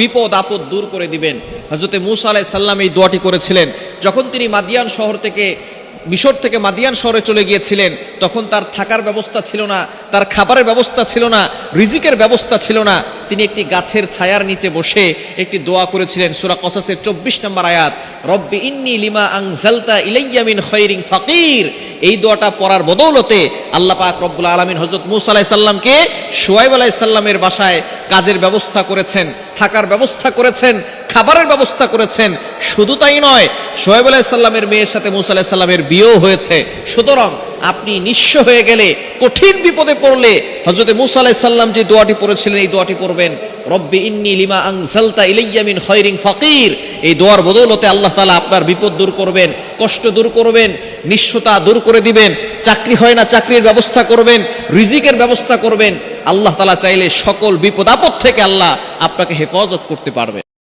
বিপদ আপদ দূর করে দিবেন। হজরতে মুসা আলাহ সাল্লাম এই দোয়াটি করেছিলেন। যখন তিনি মাদিয়ান শহর থেকে, মিশর থেকে মাদিয়ান শহরে চলে গিয়েছিলেন, তখন তার থাকার ব্যবস্থা ছিল না, তার খাবারের ব্যবস্থা ছিল না, রিজিকের ব্যবস্থা ছিল না। তিনি একটি গাছের ছায়ার নিচে বসে একটি দোয়া করেছিলেন, সুরা কসাসের চব্বিশ নম্বর আয়াত, রব্বি ইন্নি লিমা আংজালতা ইলাইয়ামিন খৈরিং ফাকির। এই দোয়াটা পড়ার বদৌলতে আল্লাহ পাক রব্বুল আলমিন হজরত মুসা আলাহি সাল্লামকে সোয়াইব আলাহি সাল্লামের বাসায় কাজের ব্যবস্থা করেছেন, থাকার ব্যবস্থা করেছেন, খাবারের ব্যবস্থা করেছেন। শুধু তাই নয় সোহেব আলাইসাল্লামের মেয়ের সাথে মুসা আলাহিসাল্লামের বিয়েও হয়েছে। সুতরাং আপনি নিঃস্ব হয়ে গেলে কঠিন বিপদে পড়লে হজরতে মুসা আলাহিসাল্লাম যে দোয়াটি পড়েছিলেন, এই দোয়াটি পড়বেন, রব্বি ইন্নি লিমা আংজালতা ইলাইয়ামিন খৈরিং ফকির। এই দোয়ার বদৌলতে আল্লাহ তালা আপনার বিপদ দূর করবেন, কষ্ট দূর করবেন নিঃস্বতা দূর করে দিবেন, চাকরি হয় না চাকরির ব্যবস্থা করবেন, রিজিকের ব্যবস্থা করবেন। আল্লাহ তালা চাইলে সকল বিপদ আপদ থেকে আল্লাহ আপনাকে হেফাজত করতে পারবে